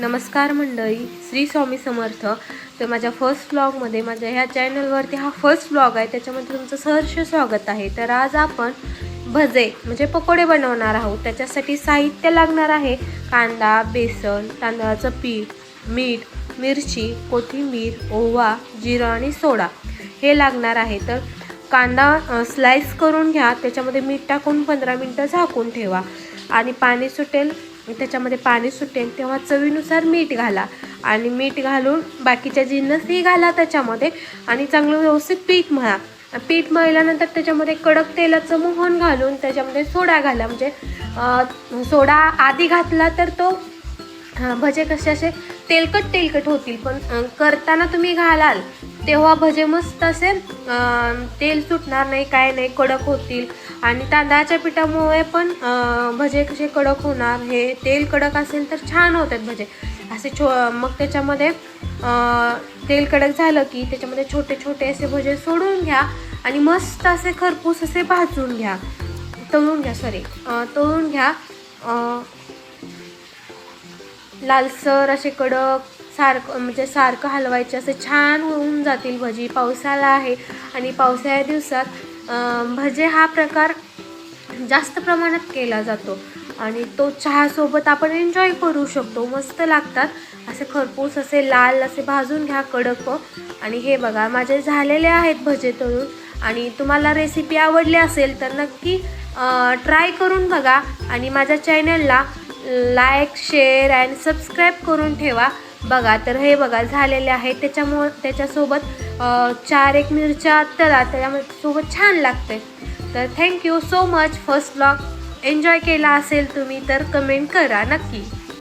नमस्कार मंडळी श्री स्वामी समर्थ. तर माझ्या फर्स्ट ब्लॉगमध्ये माझ्या ह्या चॅनलवरती हा फर्स्ट ब्लॉग आहे त्याच्यामध्ये तुमचं सहर्ष स्वागत आहे. तर आज आपण भजे म्हणजे पकोडे बनवणार आहोत. त्याच्यासाठी साहित्य लागणार आहे. कांदा बेसन तांदळाचं पीठ मीठ मिरची कोथिंबीर ओवा जिरं आणि सोडा हे लागणार आहे. तर कांदा स्लाइस करून घ्या. त्याच्यामध्ये मीठ टाकून पंधरा मिनटं झाकून ठेवा. आणि पाणी सुटेल त्याच्यामध्ये पाणी सुटेल तेव्हा चवीनुसार मीठ घाला. आणि मीठ घालून बाकीच्या जिन्नसही घाला त्याच्यामध्ये आणि चांगलं व्यवस्थित पीठ मळा. पीठ मळल्यानंतर त्याच्यामध्ये कडक तेलाचं मोहन घालून त्याच्यामध्ये सोडा घाला. म्हणजे सोडा आधी घातला तर तो भजे कसे असे तेलकट तेलकट होतील पण करताना तुम्ही घालाल तेव्हा भजे मस्त असे तेल सुटणार नाही काय नाही कडक होतील. आणि तांदळाच्या पिठामुळे पण भजे कसे कडक होणार हे तेल कडक असेल तर छान होतात भजे. असे छो मग त्याच्यामध्ये तेल कडक झालं की त्याच्यामध्ये छोटे छोटे असे भजे सोडून घ्या आणि मस्त असे खरपूस असे भाजून घ्या. तळून घ्या सॉरी तळून घ्या. लालसर असे कडक सारखं म्हणजे सारखं हलवायचे असे छान होऊन जातील भजी. पावसाळा आहे आणि पावसाळ्या दिवसात भजे हा प्रकार जास्त प्रमाणात केला जातो आणि तो चहासोबत आपण एन्जॉय करू शकतो. मस्त लागतात. असे खरपूस असे लाल असे भाजून घ्या कडक. आणि हे बघा माझे झालेले आहेत भजे तळून आणि तुम्हाला रेसिपी आवडली असेल तर नक्की ट्राय करून बघा. आणि माझ्या चॅनलला लाईक शेअर अँड सबस्क्राईब करून ठेवा. बघा तर हे बघा झालेले आहे. त्याच्यामुळं त्याच्यासोबत चार एक मिरच्या तळा त्याच्यामध्ये सोबत छान लागते. तर thank you so much first blog enjoy केला असेल तुम्ही तर कमेंट करा नक्की.